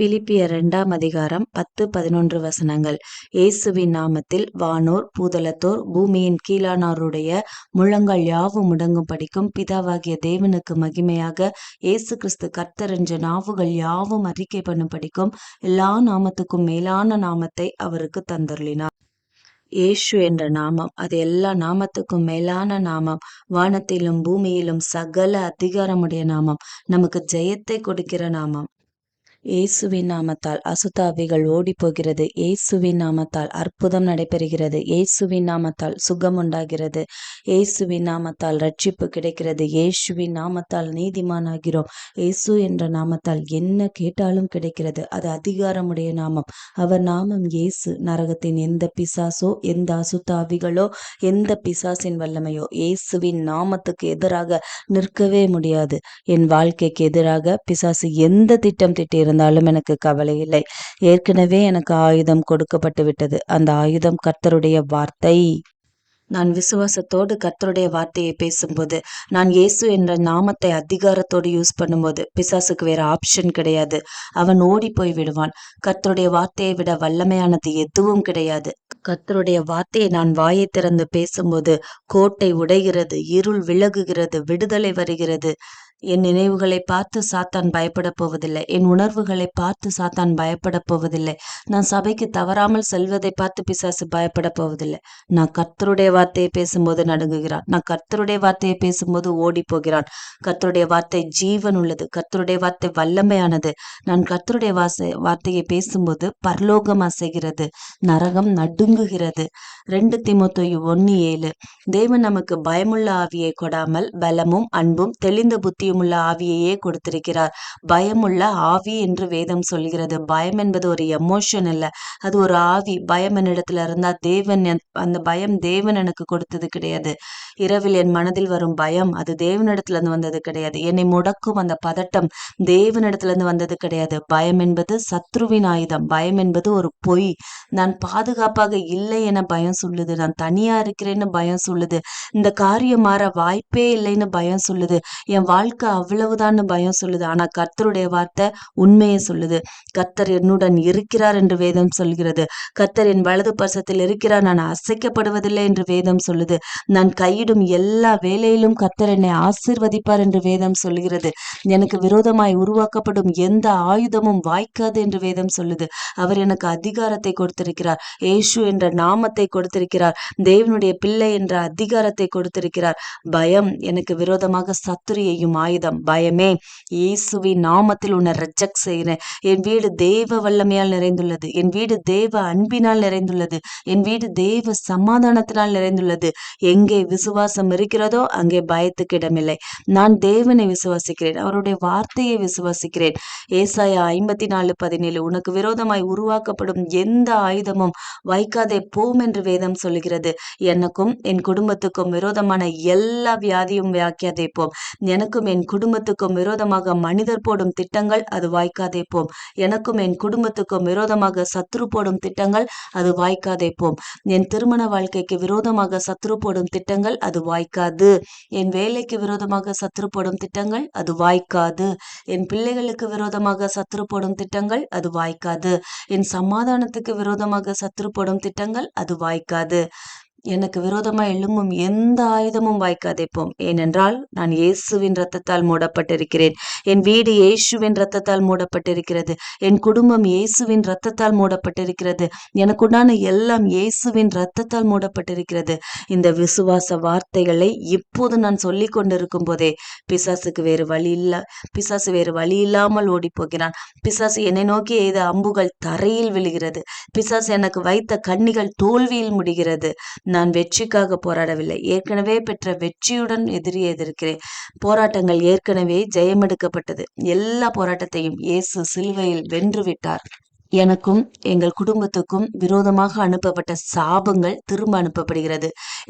பிலிப்பிய இரண்டாம் அதிகாரம் பத்து பதினொன்று வசனங்கள். இயேசுவின் நாமத்தில் வானோர் பூதலத்தோர் பூமியின் கீழானோருடைய முழங்கள் யாவும் முடங்கும் படிக்கும் பிதாவாகிய தேவனுக்கு மகிமையாக இயேசு கிறிஸ்து கர்த்தர் என்ற நாவுகள் யாவும் அறிக்கை பண்ணும் படிக்கும் எல்லா நாமத்துக்கும் மேலான நாமத்தை அவருக்கு தந்தருளினார். இயேசு என்ற நாமம் அது எல்லா நாமத்துக்கும் மேலான நாமம். வானத்திலும் பூமியிலும் சகல அதிகாரமுடைய நாமம் நமக்கு ஜெயத்தை கொடுக்கிற நாமம். இயேசுவின் நாமத்தால் அசுத்தாவிகள் ஓடி போகிறது இயேசுவின் நாமத்தால் அற்புதம் நடைபெறுகிறது. இயேசுவின் நாமத்தால் சுகம் உண்டாகிறது. இயேசுவின் நாமத்தால் ரட்சிப்பு கிடைக்கிறது. இயேசுவின் நாமத்தால் நீதிமானாகிறோம். இயேசு என்ற நாமத்தால் என்ன கேட்டாலும் கிடைக்கிறது. அது அதிகாரமுடைய நாமம். அவர் நாமம் இயேசு. நரகத்தின் எந்த பிசாசோ எந்த அசுத்தாவிகளோ எந்த பிசாசின் வல்லமையோ இயேசுவின் நாமத்துக்கு எதிராக நிற்கவே முடியாது. என் வாழ்க்கைக்கு எதிராக பிசாசு எந்த திட்டம் திட்டி இருந்தாலும் எனக்கு கவலை இல்லை. ஏற்கனவே எனக்கு ஆயுதம் கொடுக்கப்பட்டு விட்டது. அந்த ஆயுதம் கர்த்தருடைய வார்த்தை. நான் விசுவாசத்தோடு கர்த்தருடைய வார்த்தையை பேசும்போது நான் இயேசு என்ற நாமத்தை அதிகாரத்தோடு யூஸ் பண்ணும்போது பிசாசுக்கு வேற ஆப்ஷன் கிடையாது. அவன் ஓடி போய் விடுவான். கர்த்தருடைய வார்த்தையை விட வல்லமையானது எதுவும் கிடையாது. கர்த்தருடைய வார்த்தையை நான் வாயை திறந்து பேசும்போது கோட்டை உடைகிறது இருள் விலகுகிறது விடுதலை வருகிறது. என் நினைவுகளை பார்த்து சாத்தான் பயப்படப் போவதில்லை. என் உணர்வுகளை பார்த்து சாத்தான் பயப்படப் போவதில்லை. நான் சபைக்கு தவறாமல் செல்வதை பார்த்து பிசாசு பயப்படப் போவதில்லை. நான் கர்த்தருடைய வார்த்தையை பேசும்போது நடுங்குகிறான். நான் கர்த்தருடைய வார்த்தையை பேசும்போது ஓடி போகிறான். கர்த்தருடைய வார்த்தை ஜீவன் உள்ளது. கர்த்தருடைய வார்த்தை வல்லமையானது. நான் கர்த்தருடைய வாசை வார்த்தையை பேசும்போது பரலோகம் அசைகிறது. நரகம் நடுங்குகிறது. ரெண்டு திமுத்தொய் ஒன்னு ஏழு. தேவன் நமக்கு பயமுள்ள ஆவியை கொடாமல் பலமும் அன்பும் தெளிந்த புத்தி உள்ள ஆவியையே கொடுத்திருக்கிறார். பயமுள்ள ஆவி என்று வேதம் சொல்கிறது. பயம் என்பது ஒரு எமோஷன் அல்ல அது ஒரு ஆவி. பயம் என்னிடத்துல இருந்தா தேவன் அந்த பயம் தேவன் எனக்கு கொடுத்தது கிடையாது. இரவில் என் மனதில் வரும் பயம் அது தேவனிடத்துல இருந்து வந்தது கிடையாது. என்னை முடக்கும் அந்த பதட்டம் தேவனிடத்துல இருந்து வந்தது கிடையாது. பயம் என்பது சத்ருவின் ஆயுதம். பயம் என்பது ஒரு பொய். நான் பாதுகாப்பாக இல்லை என பயம் சொல்லுது. நான் தனியா இருக்கிறேன்னு பயம் சொல்லுது. இந்த காரியம் மாற வாய்ப்பே இல்லைன்னு பயம் சொல்லுது. என் வாழ்க்கை வாழ்க்கை அவ்வளவுதான்னு பயம் சொல்லுது. ஆனா கர்த்தருடைய வார்த்தை உண்மையை சொல்லுது. கர்த்தர் என்னுடன் இருக்கிறார் என்று வேதம் சொல்கிறது. கர்த்தர் என் வலது பசத்தில் இருக்கிறார். நான் அசைக்கப்படுவதில்லை என்று வேதம் சொல்லுது. நான் கையிடும் எல்லா வேலையிலும் கர்த்தர் என்னை ஆசிர்வதிப்பார் என்று வேதம் சொல்கிறது. எனக்கு விரோதமாய் உருவாக்கப்படும் எந்த ஆயுதமும் வாய்க்காது என்று வேதம் சொல்லுது. அவர் எனக்கு அதிகாரத்தை கொடுத்திருக்கிறார். ஏசு என்ற நாமத்தை கொடுத்திருக்கிறார். தேவனுடைய பிள்ளை என்ற அதிகாரத்தை கொடுத்திருக்கிறார். பயம் எனக்கு விரோதமாக சத்துரியையும் ஆயுதம். பயமே. இயேசுவின் நாமத்தில் உன்னை ரிஜெக்ட் செய்கிறேன். என் வீடு தேவ வல்லமையால் நிறைந்துள்ளது. என் வீடு தேவ அன்பினால் நிறைந்துள்ளது. என் வீடு தேவ சமாதானத்தினால் நிறைந்துள்ளது. எங்கே விசுவாசம் இருக்கிறதோ அங்கே பயத்துக்கு இடமில்லை. நான் தேவனை விசுவாசிக்கிறேன். அவருடைய வார்த்தையை விசுவாசிக்கிறேன். ஏசாயா ஐம்பத்தி நாலு பதினேழு உனக்கு விரோதமாய் உருவாக்கப்படும் எந்த ஆயுதமும் வைக்காதே போம் என்று வேதம் சொல்லுகிறது. எனக்கும் என் குடும்பத்துக்கும் விரோதமான எல்லா வியாதியும் வியாக்கியாதே போம். எனக்கும் என் என் குடும்பத்துக்கும் விரோதமாக மனிதர் போடும் திட்டங்கள் அது வாய்க்காதே போம். எனக்கும் என் குடும்பத்துக்கும் விரோதமாக சத்ரு போடும் திட்டங்கள் அது வாய்க்காதே போம். என் திருமண வாழ்க்கைக்கு விரோதமாக சத்ரு போடும் திட்டங்கள் அது வாய்க்காது. என் வேலைக்கு விரோதமாக சத்ரு போடும் திட்டங்கள் அது வாய்க்காது. என் பிள்ளைகளுக்கு விரோதமாக சத்ரு போடும் திட்டங்கள் அது வாய்க்காது. என் சமாதானத்துக்கு விரோதமாக சத்ரு போடும் திட்டங்கள் அது வாய்க்காது. எனக்கு விரோதமா எழும்பும் எந்த ஆயுதமும் வாய்க்காதேப்போம் ஏனென்றால் நான் இயேசுவின் ரத்தத்தால் மூடப்பட்டிருக்கிறேன். என் வீடு இயேசுவின் ரத்தத்தால் மூடப்பட்டிருக்கிறது. என் குடும்பம் இயேசுவின் ரத்தத்தால் மூடப்பட்டிருக்கிறது. எனக்குண்டான எல்லாம் இயேசுவின் ரத்தத்தால் மூடப்பட்டிருக்கிறது. இந்த விசுவாச வார்த்தைகளை இப்போது நான் சொல்லி கொண்டிருக்கும் போதே பிசாசுக்கு வேறு வழி இல்ல. பிசாசு வேறு வழி இல்லாமல் ஓடி போகிறான் பிசாசு என்னை நோக்கி எய்த அம்புகள் தரையில் விழுகிறது. பிசாசு எனக்கு வைத்த கண்ணிகள் தோல்வியில் முடிகிறது. நான் வெற்றிக்காக போராடவில்லை. ஏற்கனவே பெற்ற வெற்றியுடன் எதிரி எதிர்க்கிறேன். போராட்டங்கள் ஏற்கனவே ஜெயமெடுக்கப்பட்டது. எல்லா போராட்டத்தையும் இயேசு சிலுவையில் வென்று விட்டார். எனக்கும் எங்கள் குடும்பத்துக்கும் விரோதமாக அனுப்பப்பட்ட சாபங்கள் திரும்ப அனுப்பப்படுகிறது.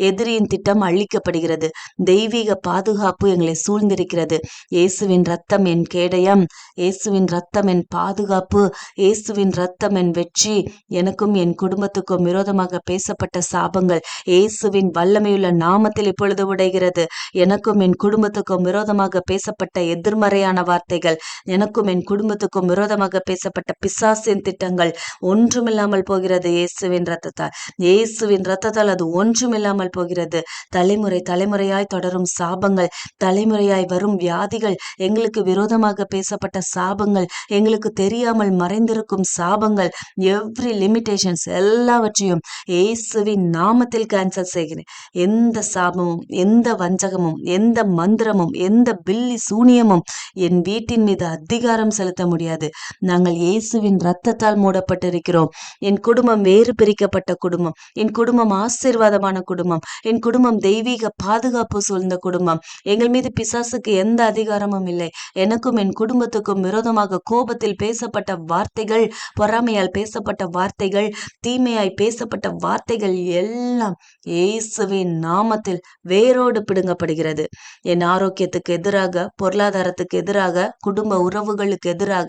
எதிரியின் திட்டம் அழிக்கப்படுகிறது. தெய்வீக பாதுகாப்பு எங்களை சூழ்ந்திருக்கிறது. இயேசுவின் ரத்தம் என் கேடயம் இயேசுவின் ரத்தம் என் பாதுகாப்பு இயேசுவின் ரத்தம் என் வெற்றி. எனக்கும் என் குடும்பத்துக்கும் விரோதமாக பேசப்பட்ட சாபங்கள் இயேசுவின் வல்லமையுள்ள நாமத்தில் இப்பொழுது உடைகிறது. எனக்கும் என் குடும்பத்துக்கும் விரோதமாக பேசப்பட்ட எதிர்மறையான வார்த்தைகள் எனக்கும் என் குடும்பத்துக்கும் விரோதமாக பேசப்பட்ட பிசாசின் திட்டங்கள் ஒன்றுமில்லாமல் போகிறது இயேசுவின் ரத்தத்தால் இயேசுவின் ரத்தத்தால் அது ஒன்றுமில்லாமல் போகிறது. தலைமுறை தலைமுறையாய் தொடரும் சாபங்கள் தலைமுறையாய் வரும் வியாதிகள் எங்களுக்கு விரோதமாக பேசப்பட்ட சாபங்கள் எங்களுக்கு தெரியாமல் மறைந்திருக்கும் சாபங்கள் எவ்ரி லிமிடேஷன்ஸ் எல்லாவற்றையும் இயேசுவின் நாமத்தில் கேன்சல் செய்கிறேன். எந்த சாபமும் எந்த வஞ்சகமும் எந்த மந்திரமும் எந்த பில்லி சூனியமும் என் வீட்டின் மீது அதிகாரம் செலுத்த முடியாது. நாங்கள் இயேசுவின் பாவத்தால் மூடப்பட்டிருக்கிறோம். என் குடும்பம் வேறு பிரிக்கப்பட்ட குடும்பம். என் குடும்பம் ஆசீர்வாதமான குடும்பம். என் குடும்பம் தெய்வீக பாதுகாப்பு சூழ்ந்த குடும்பம். எங்கள் மீது பிசாசுக்கு எந்த அதிகாரமும் இல்லை. எனக்கும் என் குடும்பத்துக்கும் விரோதமாக கோபத்தில் பேசப்பட்ட வார்த்தைகள் பொறாமையால் பேசப்பட்ட வார்த்தைகள் தீமையாய் பேசப்பட்ட வார்த்தைகள் எல்லாம் இயேசுவின் நாமத்தில் வேரோடு பிடுங்கப்படுகிறது. என் ஆரோக்கியத்துக்கு எதிராக பொருளாதாரத்துக்கு எதிராக குடும்ப உறவுகளுக்கு எதிராக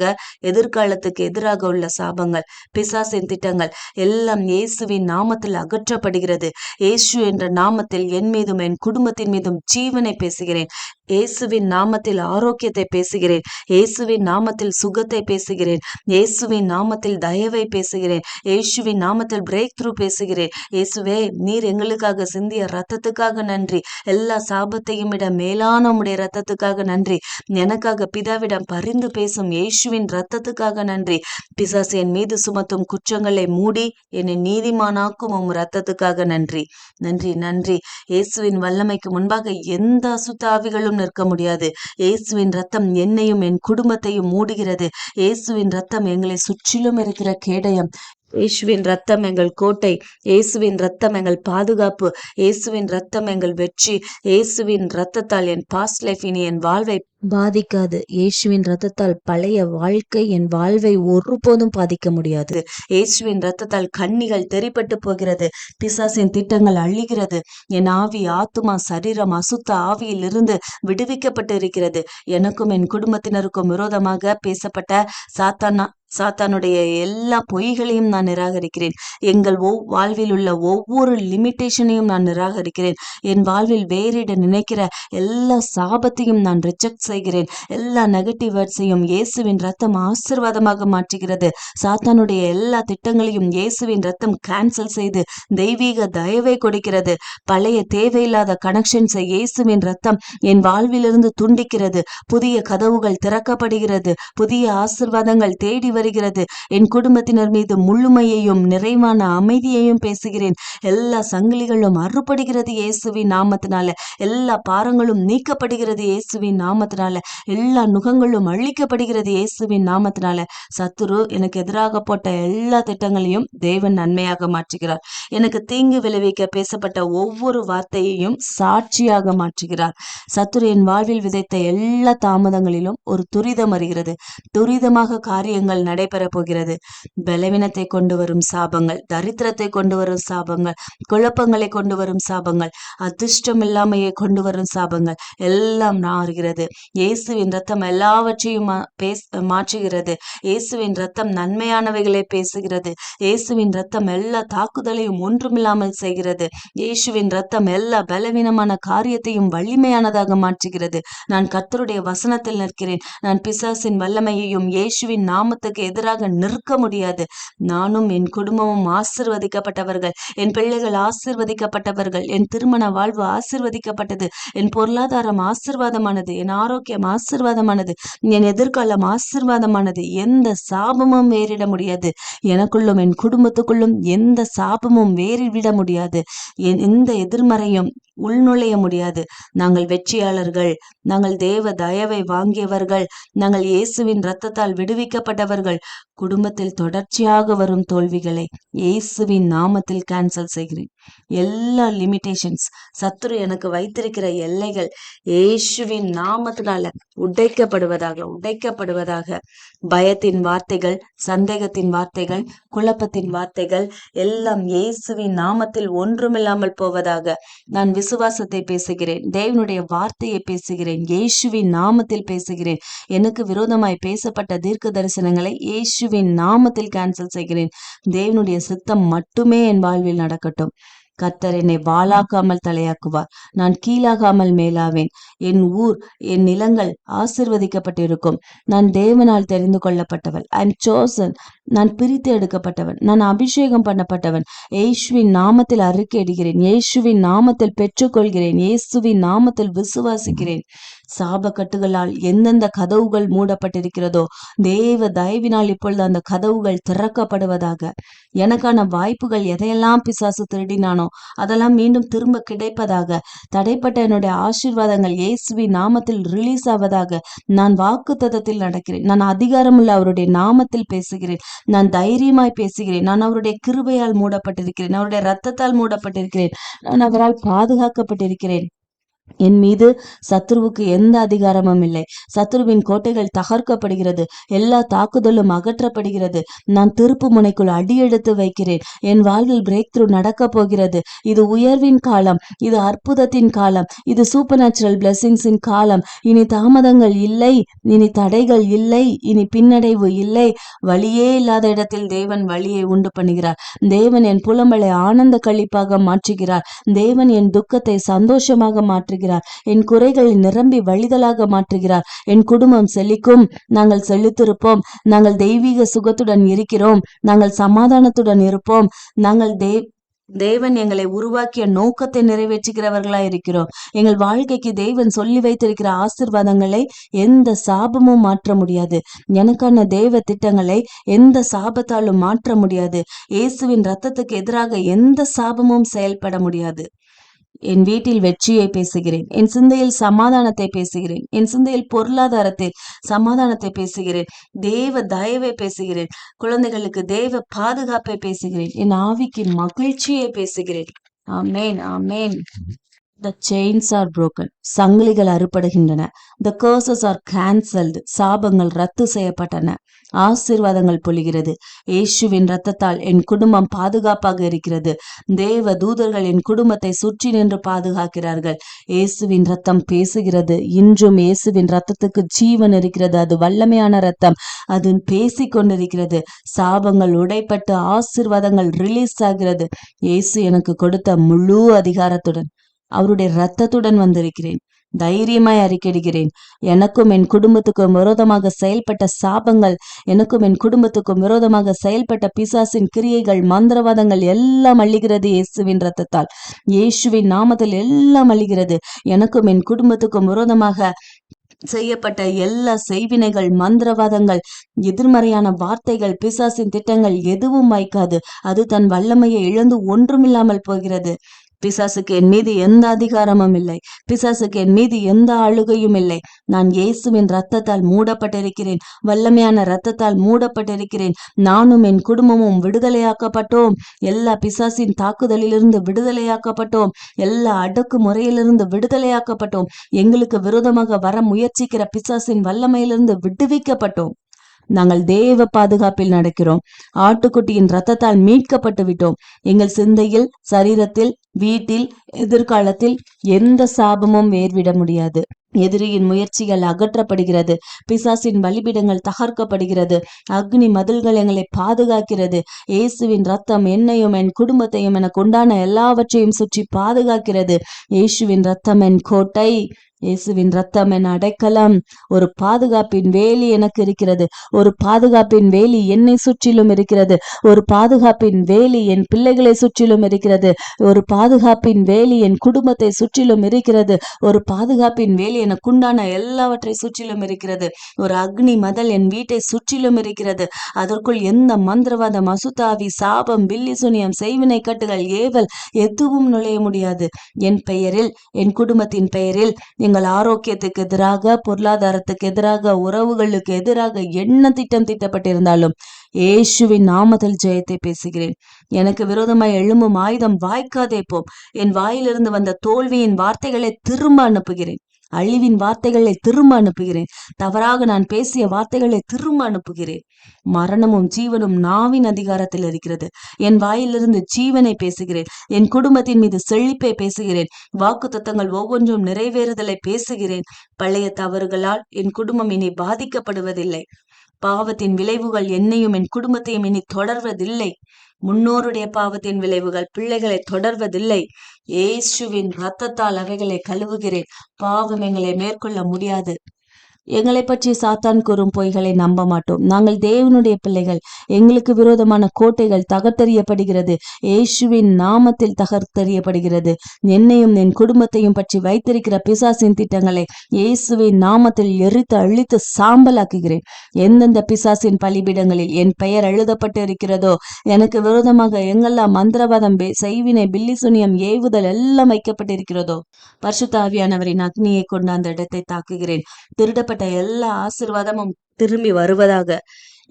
எதிர்காலத்துக்கு எதிராக உள்ள சாபங்கள் பிசாசின் திட்டங்கள் எல்லாம் இயேசுவின் நாமத்தில் அகற்றப்படுகிறது. இயேசு என்ற நாமத்தில் என் மீதும் என் குடும்பத்தின் மீதும் ஜீவனை பேசுகிறேன். இயேசுவின் நாமத்தில் ஆரோக்கியத்தை பேசுகிறேன். இயேசுவின் நாமத்தில் சுகத்தை பேசுகிறேன். இயேசுவின் நாமத்தில் தயவை பேசுகிறேன். இயேசுவின் நாமத்தில் பிரேக் த்ரூ பேசுகிறேன். இயேசுவே நீர் எங்களுக்காக சிந்திய ரத்தத்துக்காக நன்றி. எல்லா சாபத்தையும் விட மேலான உடைய ரத்தத்துக்காக நன்றி. எனக்காக பிதாவிடம் பரிந்து பேசும் இயேசுவின் ரத்தத்துக்காக நன்றி. பிசாசு என் மீது சுமத்தும் குற்றங்களை மூடி என்னை நீதிமானாக்கும் உம் ரத்தத்துக்காக நன்றி. நன்றி நன்றி. இயேசுவின் வல்லமைக்கு முன்பாக எந்த அசுத்தாவிகளும் நிற்க முடியாது. இயேசுவின் ரத்தம் என்னையும் என் குடும்பத்தையும் மூடுகிறது. இயேசுவின் ரத்தம் எங்களை சுற்றிலும் இருக்கிற கேடயம். இயேசுவின் ரத்தம் எங்கள் கோட்டை இயேசுவின் ரத்தம் எங்கள் பாதுகாப்பு இயேசுவின் ரத்தம் எங்கள் வெற்றி இயேசுவின் ரத்தத்தால் என் பாஸ்ட் லைஃப் இனி என் வாழ்வை பாதிக்காது. இயேசுவின் ரத்தத்தால் பழைய வாழ்க்கை என் வாழ்வை ஒருபோதும் பாதிக்க முடியாது. இயேசுவின் ரத்தத்தால் கண்ணிகள் தெரிப்பட்டு போகிறது. பிசாசின் திட்டங்கள் அழிகிறது. என் ஆவி ஆத்துமா சரீரம் அசுத்த ஆவியில் இருந்து விடுவிக்கப்பட்டு இருக்கிறது எனக்கும் என் குடும்பத்தினருக்கும் விரோதமாக பேசப்பட்ட சாத்தானா சாத்தானுடைய எல்லா பொய்களையும் நான் நிராகரிக்கிறேன். எங்கள் ஒவ் வாழ்வில் உள்ள ஒவ்வொரு லிமிட்டேஷனையும் நான் நிராகரிக்கிறேன். என் வாழ்வில் வேறிட நினைக்கிற எல்லா சாபத்தையும் நான் ரிஜெக்ட் செய்கிறேன். எல்லா நெகட்டிவ் வேர்ட்ஸையும் இயேசுவின் ரத்தம் ஆசிர்வாதமாக மாற்றுகிறது. சாத்தானுடைய எல்லா திட்டங்களையும் இயேசுவின் ரத்தம் கேன்சல் செய்து தெய்வீக தயவை கொடுக்கிறது. பழைய தேவையில்லாத கனெக்ஷன்ஸை இயேசுவின் ரத்தம் என் வாழ்விலிருந்து துண்டிக்கிறது. புதிய கதவுகள் திறக்கப்படுகிறது. புதிய ஆசிர்வாதங்கள் தேடி வருகிறது. என் குடும்பத்தினர் மீது முழுமையையும் நிறைவான அமைதியையும் பேசுகிறேன். எல்லா சங்கிலிகளும் அறுபடுகிறது இயேசுவின் நாமத்தினால. எல்லா பாரங்களும் நீக்கப்படுகிறது இயேசுவின் நாமத்தினால. எல்லா நுகங்களும் அழிக்கப்படுகிறது இயேசுவின் நாமத்தினால. சத்துரு எனக்கு எதிராக போட்ட எல்லா திட்டங்களையும் தேவன் நன்மையாக மாற்றுகிறார். எனக்கு தீங்கு விளைவிக்க பேசப்பட்ட ஒவ்வொரு வார்த்தையையும் சாட்சியாக மாற்றுகிறார். சத்துரு என் வாழ்வில் விதைத்த எல்லா தாமதங்களிலும் ஒரு துரிதம் வருகிறது. துரிதமாக காரியங்கள் நடைபெற போகிறது பலவீனத்தை கொண்டு வரும் சாபங்கள் தரித்திரத்தை கொண்டு வரும் சாபங்கள் குழப்பங்களை கொண்டு வரும் சாபங்கள் அதிர்ஷ்டம் இல்லாமையை கொண்டு வரும் சாபங்கள் எல்லாம் நாறுகிறது. இயேசுவின் ரத்தம் எல்லாவற்றையும் பேஸ் மாற்றுகிறது. இயேசுவின் ரத்தம் நன்மையானவைகளை பேசுகிறது. இயேசுவின் ரத்தம் எல்லா தாக்குதலையும் ஒன்றுமில்லாமல் செய்கிறது. இயேசுவின் ரத்தம் எல்லா பலவீனமான காரியத்தையும் வலிமையானதாக மாற்றுகிறது. நான் கர்த்தருடைய வசனத்தில் நிற்கிறேன். நான் பிசாசின் வல்லமையையும் இயேசுவின் நாமத்துக்கு எதிராக நிற்க முடியாது. நானும் என் குடும்பமும் ஆசிர்வதிக்கப்பட்டவர்கள். என் பிள்ளைகள் ஆசிர்வதிக்கப்பட்டவர்கள். என் திருமண வாழ்வு ஆசிர்வதிக்கப்பட்டது. என் பொருளாதாரம் ஆசிர்வாதமானது. என் ஆரோக்கியம் ஆசிர்வாதமானது. என் எதிர்காலம் ஆசிர்வாதமானது. எந்த சாபமும் வேறிட முடியாது. எனக்குள்ளும் என் குடும்பத்துக்குள்ளும் எந்த சாபமும் வேறிவிட முடியாது. என் எந்த எதிர்மறையும் உள்நுழைய முடியாது. நாங்கள் வெற்றியாளர்கள். நாங்கள் தேவ தயவை வாங்கியவர்கள். நாங்கள் இயேசுவின் இரத்தத்தால் விடுவிக்கப்பட்டவர்கள். குடும்பத்தில் தொடர்ச்சியாக வரும் தோல்விகளை இயேசுவின் நாமத்தில் கேன்சல் செய்கிறேன். எல்லா லிமிட்டேஷன்ஸ் சத்துரு எனக்கு வைத்திருக்கிற எல்லைகள் இயேசுவின் நாமத்தினால உடைக்கப்படுவதாக உடைக்கப்படுவதாக. பயத்தின் வார்த்தைகள் சந்தேகத்தின் வார்த்தைகள் குழப்பத்தின் வார்த்தைகள் எல்லாம் இயேசுவின் நாமத்தில் ஒன்றுமில்லாமல் போவதாக நான் விசுவாசத்தை பேசுகிறேன். தேவனுடைய வார்த்தையை பேசுகிறேன். இயேசுவின் நாமத்தில் பேசுகிறேன். எனக்கு விரோதமாய் பேசப்பட்ட தீர்க்க தரிசனங்களை இயேசுவின் நாமத்தில் கேன்சல் செய்கிறேன். தேவனுடைய சித்தம் மட்டுமே என் வாழ்வில் நடக்கட்டும். கர்த்தர் என்னை வாளாக்காமல் தலையாக்குவார். நான் கீழாகாமல் மேலாவேன். என் ஊர் என் நிலங்கள் ஆசிர்வதிக்கப்பட்டிருக்கும். நான் தேவனால் தெரிந்து கொள்ளப்பட்டவள். ஐ எம் சோசன் நான் பிரித்து எடுக்கப்பட்டவன். நான் அபிஷேகம் பண்ணப்பட்டவன். ஏசுவின் நாமத்தில் அறிக்கையிடுகிறேன் இயேசுவின் நாமத்தில் பெற்றுக்கொள்கிறேன். இயேசுவின் நாமத்தில் விசுவாசிக்கிறேன். சாபக்கட்டுகளால் எந்தெந்த கதவுகள் மூடப்பட்டிருக்கிறதோ தேவ தயவினால் இப்பொழுது அந்த கதவுகள் திறக்கப்படுவதாக. எனக்கான வாய்ப்புகள் எதையெல்லாம் பிசாசு திருடினானோ அதெல்லாம் மீண்டும் திரும்ப கிடைப்பதாக. தடைப்பட்ட என்னுடைய ஆசீர்வாதங்கள் இயேசுவி நாமத்தில் ரிலீஸ் ஆவதாக நான் வாக்கு தத்தத்தில் நடக்கிறேன். நான் அதிகாரமுள்ள அவருடைய நாமத்தில் பேசுகிறேன். நான் தைரியமாய் பேசுகிறேன். நான் அவருடைய கிருபையால் மூடப்பட்டிருக்கிறேன். அவருடைய ரத்தத்தால் மூடப்பட்டிருக்கிறேன். நான் அவரால் பாதுகாக்கப்பட்டிருக்கிறேன். என் மீது சத்ருவுக்கு எந்த அதிகாரமும் இல்லை. சத்ருவின் கோட்டைகள் தகர்க்கப்படுகிறது. எல்லா தாக்குதலும் அகற்றப்படுகிறது. நான் திருப்பு முனைக்குள் அடியெடுத்து வைக்கிறேன். என் வாழ்வில் பிரேக் த்ரூ நடக்க போகிறது. இது உயர்வின் காலம். இது அற்புதத்தின் காலம். இது சூப்பர் நேச்சுரல் பிளெஸிங்ஸின் காலம். இனி தாமதங்கள் இல்லை. இனி தடைகள் இல்லை. இனி பின்னடைவு இல்லை. வழியே இல்லாத இடத்தில் தேவன் வழியை உண்டு பண்ணுகிறார். தேவன் என் புலம்பலை ஆனந்த கழிப்பாக மாற்றுகிறார். தேவன் என் துக்கத்தை சந்தோஷமாக மாற்றுகிறார். என் குறைகளை நிரம்பி வழிதலாக மாற்றுகிறார். என் குடும்பம் செழிக்கும். நாங்கள் செழித்திருப்போம். நாங்கள் தெய்வீக சுகத்துடன் இருக்கிறோம். நாங்கள் சமாதானத்துடன் இருப்போம். நாங்கள் தே தேவன் எங்களை உருவாக்கிய நோக்கத்தை நிறைவேற்றுகிறவர்களா இருக்கிறோம். எங்கள் வாழ்க்கைக்கு தேவன் சொல்லி வைத்திருக்கிற ஆசிர்வாதங்களை எந்த சாபமும் மாற்ற முடியாது. எனக்கான தேவ திட்டங்களை எந்த சாபத்தாலும் மாற்ற முடியாது. இயேசுவின் ரத்தத்துக்கு எதிராக எந்த சாபமும் செயல்பட முடியாது. என் வீட்டில் வெற்றியை பேசுகிறேன். என் சிந்தையில் சமாதானத்தை பேசுகிறேன். என் சிந்தையில் பொருளாதாரத்தில் சமாதானத்தை பேசுகிறேன். தேவ தயவை பேசுகிறேன். குழந்தைகளுக்கு தேவ பாதுகாப்பை பேசுகிறேன். என் ஆவிக்கு மகிழ்ச்சியை பேசுகிறேன். Amen amen. The chains are broken சங்கிலிகள் அறுபடுகின்றன. த கர்சஸ் ஆர் கேன்சல்டு சாபங்கள் ரத்து செய்யப்பட்டன. ஆசீர்வாதங்கள் பொழிகிறது. இயேசுவின் ரத்தத்தால் என் குடும்பம் பாதுகாப்பாக இருக்கிறது. தேவ தூதர்கள் என் குடும்பத்தை சுற்றி நின்று பாதுகாக்கிறார்கள். இயேசுவின் ரத்தம் பேசுகிறது. இன்றும் இயேசுவின் ரத்தத்துக்கு ஜீவன் இருக்கிறது. அது வல்லமையான ரத்தம் அது பேசி கொண்டிருக்கிறது. சாபங்கள் உடைப்பட்டு ஆசீர்வாதங்கள் ரிலீஸ் ஆகிறது. இயேசு எனக்கு கொடுத்த முழு அதிகாரத்துடன் அவருடைய இரத்தத்துடன் வந்திருக்கிறேன். தைரியமாய் அறிக்கையிடுகிறேன். எனக்கும் என் குடும்பத்துக்கும் விரோதமாக செயல்பட்ட சாபங்கள் எனக்கும் என் குடும்பத்துக்கும் விரோதமாக செயல்பட்ட பிசாசின் கிரியைகள் மந்திரவாதங்கள் எல்லாம் அழிகிறது இயேசுவின் ரத்தத்தால் இயேசுவின் நாமத்தில் எல்லாம் அழிகிறது. எனக்கும் என் குடும்பத்துக்கும் விரோதமாக செய்யப்பட்ட எல்லா செய்வினைகள் மந்திரவாதங்கள் எதிர்மறையான வார்த்தைகள் பிசாசின் திட்டங்கள் எதுவும் வாய்க்காது. அது தன் வல்லமையை இழந்து ஒன்றுமில்லாமல் போகிறது. பிசாசுக்கு என் மீது எந்த அதிகாரமும் இல்லை. பிசாசுக்கு என் மீது எந்த அழுகையும் இல்லை. நான் இயேசுவின் ரத்தத்தால் மூடப்பட்டிருக்கிறேன். வல்லமையான ரத்தத்தால் மூடப்பட்டிருக்கிறேன். நானும் என் குடும்பமும் விடுதலையாக்கப்பட்டோம். எல்லா பிசாசின் தாக்குதலிலிருந்து விடுதலையாக்கப்பட்டோம். எல்லா அடக்கு முறையிலிருந்து விடுதலையாக்கப்பட்டோம். எங்களுக்கு விரோதமாக வர முயற்சிக்கிற பிசாசின் வல்லமையிலிருந்து விடுவிக்கப்பட்டோம். நாங்கள் தேவ பாதுகாப்பில் நடக்கிறோம். ஆட்டுக்குட்டியின் ரத்தத்தால் மீட்கப்பட்டு விட்டோம். எங்கள் சிந்தையில் சரீரத்தில் வீட்டில் எதிர்காலத்தில் எந்த சாபமும் வேர்விட முடியாது. எதிரியின் முயற்சிகள் அகற்றப்படுகிறது. பிசாசின் பலிபீடங்கள் தகர்க்கப்படுகிறது. அக்னி மதில்கள் எங்களை பாதுகாக்கிறது. இயேசுவின் ரத்தம் என்னையும் என் குடும்பத்தையும் எனக்கு உண்டான எல்லாவற்றையும் சுற்றி பாதுகாக்கிறது. இயேசுவின் ரத்தம் என் கோட்டை. இயேசுவின் ரத்தம் என் அடைக்கலம். ஒரு பாதுகாப்பின் வேலி எனக்கு இருக்கிறது. ஒரு பாதுகாப்பின் வேலி என்னை சுற்றிலும் இருக்கிறது. ஒரு பாதுகாப்பின் வேலி என் பிள்ளைகளை சுற்றிலும் இருக்கிறது. ஒரு பாதுகாப்பின் வேலி என் குடும்பத்தை சுற்றிலும் இருக்கிறது. ஒரு பாதுகாப்பின் வேலி எனக்கு உண்டான எல்லாவற்றை சுற்றிலும் இருக்கிறது. ஒரு அக்னி மதல் என் வீட்டை சுற்றிலும் இருக்கிறது. அதற்குள் எந்த மந்திரவாதம் அசுத்தாவி சாபம் பில்லி சுனியம் செய்வினை கட்டுகள் ஏவல் எதுவும் நுழைய முடியாது. என் பெயரில் என் குடும்பத்தின் பெயரில் எங்கள் ஆரோக்கியத்துக்கு எதிராக பொருளாதாரத்துக்கு எதிராக உறவுகளுக்கு எதிராக என்ன திட்டம் திட்டப்பட்டிருந்தாலும் இயேசுவின் நாமத்தில் ஜெயத்தை பேசுகிறேன். எனக்கு விரோதமாய் எழும்பும் ஆயுதம் வாய்க்காதே போம். என் வாயிலிருந்து வந்த தோல்வியின் வார்த்தைகளை திரும்ப அனுப்புகிறேன். அழிவின் வார்த்தைகளை திரும்ப அனுப்புகிறேன். தவறாக நான் பேசிய வார்த்தைகளை திரும்ப அனுப்புகிறேன். மரணமும் ஜீவனும் நாவின் அதிகாரத்தில் இருக்கிறது. என் வாயிலிருந்து ஜீவனை பேசுகிறேன். என் குடும்பத்தின் மீது செழிப்பை பேசுகிறேன். வாக்கு தத்தங்கள் ஒவ்வொன்றும் நிறைவேறுதலை பேசுகிறேன். பழைய தவறுகளால் என் குடும்பம் இனி பாதிக்கப்படுவதில்லை. பாவத்தின் விளைவுகள் என்னையும் என் குடும்பத்தையும் இனி தொடர்வதில்லை. முன்னோருடைய பாவத்தின் விளைவுகள் பிள்ளைகளை தொடர்வதில்லை. இயேசுவின் ரத்தத்தால் அவைகளை கழுவுகிறேன். பாவம் எங்களை மேற்கொள்ள முடியாது. எங்களை பற்றி சாத்தான் கூறும் பொய்களை நம்ப மாட்டோம். நாங்கள் தேவனுடைய பிள்ளைகள். எங்களுக்கு விரோதமான கோட்டைகள் தகர்த்தறியப்படுகிறது. இயேசுவின் நாமத்தில் தகர்த்தறியப்படுகிறது. என்னையும் என் குடும்பத்தையும் பற்றி வைத்திருக்கிற பிசாசின் திட்டங்களை இயேசுவின் நாமத்தில் எரித்து அழித்து சாம்பலாக்குகிறேன். எந்தெந்த பிசாசின் பலிபீடங்களில் என் பெயர் எழுதப்பட்டு இருக்கிறதோ எனக்கு விரோதமாக எங்கெல்லாம் மந்திரவாதம் செய்வினை பில்லி சுனியம் ஏவுதல் எல்லாம் வைக்கப்பட்டிருக்கிறதோ பரிசுத்தாவியானவரின் அக்னியை கொண்டு அந்த இடத்தை தாக்குகிறேன். திருடப்பட்ட எல்லா ஆசிர்வாதமும் திரும்பி வருவதாக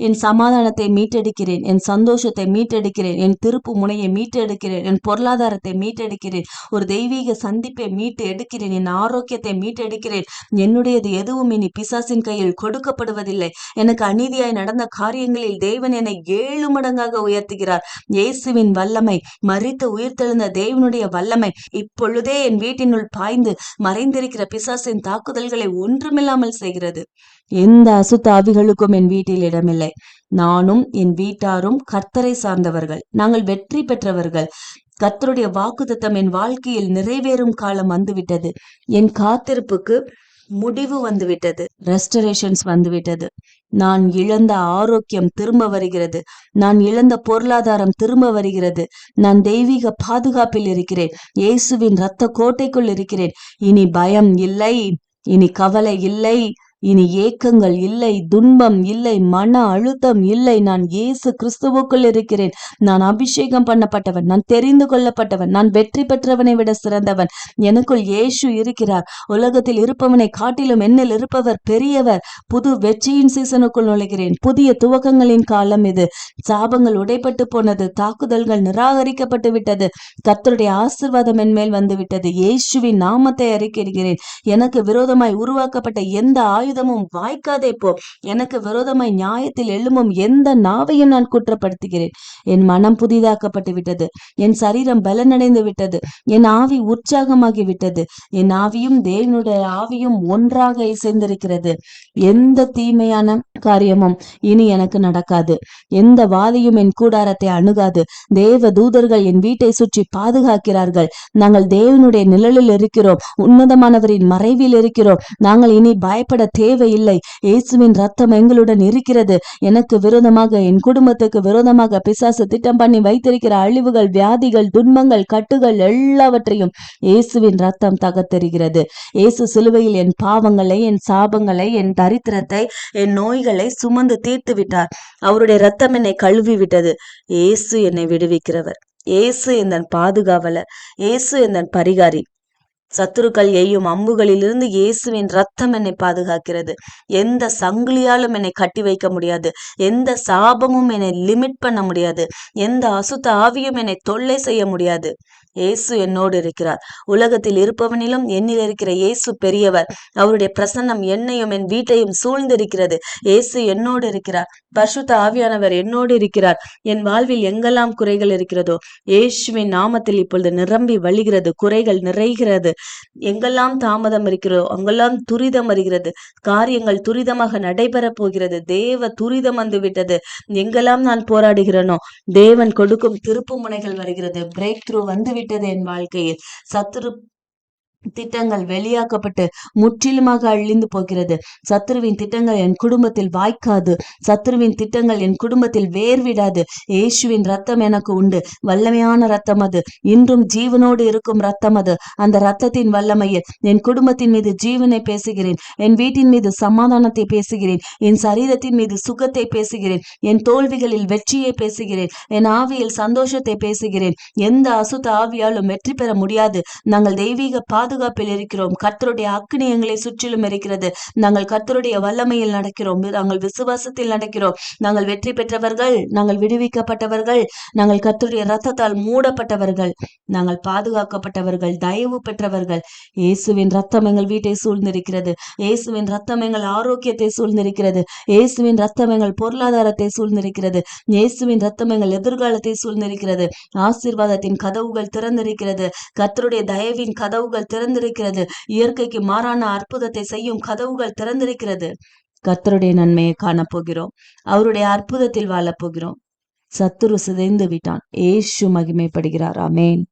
என் சமாதானத்தை மீட்டெடுக்கிறேன் என் சந்தோஷத்தை மீட்டெடுக்கிறேன் என் திருப்பு முனையை மீட்டெடுக்கிறேன் என் பொருளாதாரத்தை மீட்டெடுக்கிறேன் ஒரு தெய்வீக சந்திப்பை மீட்டு எடுக்கிறேன் என் ஆரோக்கியத்தை மீட்டெடுக்கிறேன். என்னுடையது எதுவும் இனி பிசாசின் கையில் கொடுக்கப்படுவதில்லை. எனக்கு அநீதியாய் நடந்த காரியங்களில் தேவன் என்னை ஏழு மடங்காக உயர்த்துகிறார். இயேசுவின் வல்லமை மறித்து உயிர்த்தெழுந்த தேவனுடைய வல்லமை இப்பொழுதே என் வீட்டினுள் பாய்ந்து மறைந்திருக்கிற பிசாசின் தாக்குதல்களை ஒன்றுமில்லாமல் செய்கிறது. எந்த அசுத்த ஆவிகளுக்கும் என் வீட்டில் இடமில்லை. நானும் என் வீட்டாரும் கர்த்தரை சார்ந்தவர்கள். நாங்கள் வெற்றி பெற்றவர்கள். கர்த்தருடைய வாக்குத்தத்தம் என் வாழ்க்கையில் நிறைவேறும் காலம் வந்துவிட்டது. என் காத்திருப்புக்கு முடிவு வந்துவிட்டது. ரெஸ்டரேஷன்ஸ் வந்துவிட்டது. நான் இழந்த ஆரோக்கியம் திரும்ப வருகிறது. நான் இழந்த பொருளாதாரம் திரும்ப வருகிறது. நான் தெய்வீக பாதுகாப்பில் இருக்கிறேன். இயேசுவின் இரத்த கோட்டைக்குள் இருக்கிறேன். இனி பயம் இல்லை. இனி கவலை இல்லை. இனி ஏக்கங்கள் இல்லை துன்பம் இல்லை மன அழுத்தம் இல்லை. நான் இயேசு கிறிஸ்துவுக்குள் இருக்கிறேன். நான் அபிஷேகம் பண்ணப்பட்டவன் நான் தெரிந்து கொள்ளப்பட்டவன் நான் வெற்றி பெற்றவனை விட சிறந்தவன். எனக்குள் இயேசு இருக்கிறார். உலகத்தில் இருப்பவனை காட்டிலும் என்னில் இருப்பவர் பெரியவர். புது வெற்றியின் சீசனுக்குள் நுழைகிறேன். புதிய துவக்கங்களின் காலம் இது. சாபங்கள் உடைப்பட்டு போனது. தாக்குதல்கள் நிராகரிக்கப்பட்டு விட்டது. கத்தருடைய ஆசிர்வாதம் என் மேல் வந்து விட்டது இயேசுவின் நாமத்தை அறிக்கையிடுகிறேன். எனக்கு விரோதமாய் உருவாக்கப்பட்ட எந்த ஆயுதமும் வாய்க்காதே போ. எனக்கு விரோதமாய் நியாயத்தில் எழும்பும் எந்த நாவையும் நான் குற்றப்படுத்துகிறேன். என் மனம் புதிதாக்கப்பட்டு விட்டது. என் சரீரம் பலனடைந்து விட்டது. என் ஆவி உற்சாகமாகி விட்டது. என் ஆவியும் தேவனுடைய ஆவியும் ஒன்றாக இசைந்திருக்கிறது. எந்த தீமையான காரியமும் இனி எனக்கு நடக்காது. எந்த வாதியும் என் கூடாரத்தை அணுகாது. தேவ தூதர்கள் என் வீட்டை சுற்றி பாதுகாக்கிறார்கள். நாங்கள் தேவனுடைய நிழலில் இருக்கிறோம். உன்னதமானவரின் மறைவில் இருக்கிறோம். நாங்கள் இனி பயப்பட தேவையில்லை. இயேசுவின் ரத்தம் எங்களுடன் இருக்கிறது. எனக்கு விரோதமாக என் குடும்பத்துக்கு விரோதமாக பிசாசு திட்டம் பண்ணி வைத்திருக்கிற அழிவுகள் வியாதிகள் துன்பங்கள் கட்டுகள் எல்லாவற்றையும் இயேசுவின் ரத்தம் தகர்த்தெறிகிறது இயேசு சிலுவையில் என் பாவங்களை என் சாபங்களை என் தரித்திரத்தை என் நோய்களை சுமந்து தீர்த்து விட்டார் அவருடைய ரத்தம் என்னை கழுவி விட்டது இயேசு என்னை விடுவிக்கிறவர். இயேசு என் பாதுகாவலர். இயேசு எந்தன் பரிகாரி. சத்துருக்கள் எய்யும் அம்புகளிலிருந்து இயேசுவின் ரத்தம் என்னை பாதுகாக்கிறது. எந்த சங்கிலியாலும் என்னை கட்டி வைக்க முடியாது. எந்த சாபமும் என்னை லிமிட் பண்ண முடியாது. எந்த அசுத்த ஆவியும் என்னை தொல்லை செய்ய முடியாது. இயேசு என்னோடு இருக்கிறார். உலகத்தில் இருப்பவனிலும் என்னில் இருக்கிற இயேசு பெரியவர். அவருடைய பிரசன்னம் என்னையும் என் வீட்டையும் சூழ்ந்திருக்கிறது. இயேசு என்னோடு இருக்கிறார். பரிசுத்த ஆவியானவர் என்னோடு இருக்கிறார். என் வாழ்வில் எங்கெல்லாம் குறைகள் இருக்கிறதோ இயேசுவின் நாமத்தில் இப்பொழுது நிரம்பி வழிகிறது குறைகள் நிறைகிறது. எங்கெல்லாம் தாமதம் இருக்கிறதோ அங்கெல்லாம் துரிதம் வருகிறது. காரியங்கள் துரிதமாக நடைபெறப் போகிறது. தேவ துரிதம் வந்து விட்டது. எங்கெல்லாம் நான் போராடுகிறேனோ தேவன் கொடுக்கும் திருப்பு முனைகள் வருகிறது. பிரேக் த்ரூ வந்து விட்டது என் வாழ்க்கையில். சத்துரு திட்டங்கள் வெளியாக்கப்பட்டு முற்றிலுமாக அழிந்து போகிறது. சத்ருவின் திட்டங்கள் என் குடும்பத்தில் வாய்க்காது. சத்ருவின் திட்டங்கள் என் குடும்பத்தில் வேர்விடாது. இயேசுவின் ரத்தம் எனக்கு உண்டு. வல்லமையான ரத்தம் அது. இன்றும் ஜீவனோடு இருக்கும் ரத்தம் அது. அந்த ரத்தத்தின் வல்லமையில் என் குடும்பத்தின் மீது ஜீவனை பேசுகிறேன். என் வீட்டின் மீது சமாதானத்தை பேசுகிறேன். என் சரீரத்தின் மீது சுகத்தை பேசுகிறேன். என் தோல்விகளில் வெற்றியை பேசுகிறேன். என் ஆவியில் சந்தோஷத்தை பேசுகிறேன். எந்த அசுத்த ஆவியாலும் வெற்றி பெற முடியாது. நாங்கள் தெய்வீக பாதுகாப்பில் இருக்கிறோம். கர்த்தருடைய அக்னி எங்களை சுற்றிலும் இருக்கிறது. நாங்கள் கர்த்தருடைய வல்லமையில் நடக்கிறோம். நாங்கள் விசுவாசத்தில் நடக்கிறோம். நாங்கள் வெற்றி பெற்றவர்கள் நாங்கள் விடுவிக்கப்பட்டவர்கள் நாங்கள் கர்த்தருடைய ரத்தத்தால் மூடப்பட்டவர்கள் நாங்கள் பாதுகாக்கப்பட்டவர்கள் தயவு பெற்றவர்கள். இயேசுவின் ரத்தம் எங்கள் வீட்டை சூழ்ந்திருக்கிறது. இயேசுவின் ரத்தம் எங்கள் ஆரோக்கியத்தை சூழ்ந்திருக்கிறது. இயேசுவின் ரத்தம் எங்கள் பொருளாதாரத்தை சூழ்ந்திருக்கிறது. இயேசுவின் ரத்தம் எங்கள் எதிர்காலத்தை சூழ்ந்திருக்கிறது. ஆசீர்வாதத்தின் கதவுகள் திறந்திருக்கிறது. கர்த்தருடைய தயவின் கதவுகள் திற திறந்திருக்கிறது. இயற்கைக்கு மாறான அற்புதத்தை செய்யும் கதவுகள் திறந்திருக்கிறது. கர்த்தருடைய நன்மையை காணப்போகிறோம். அவருடைய அற்புதத்தில் வாழப் போகிறோம் சத்துரு சிதைந்து விட்டான். ஏசு மகிமைப்படுகிறார். அமேன்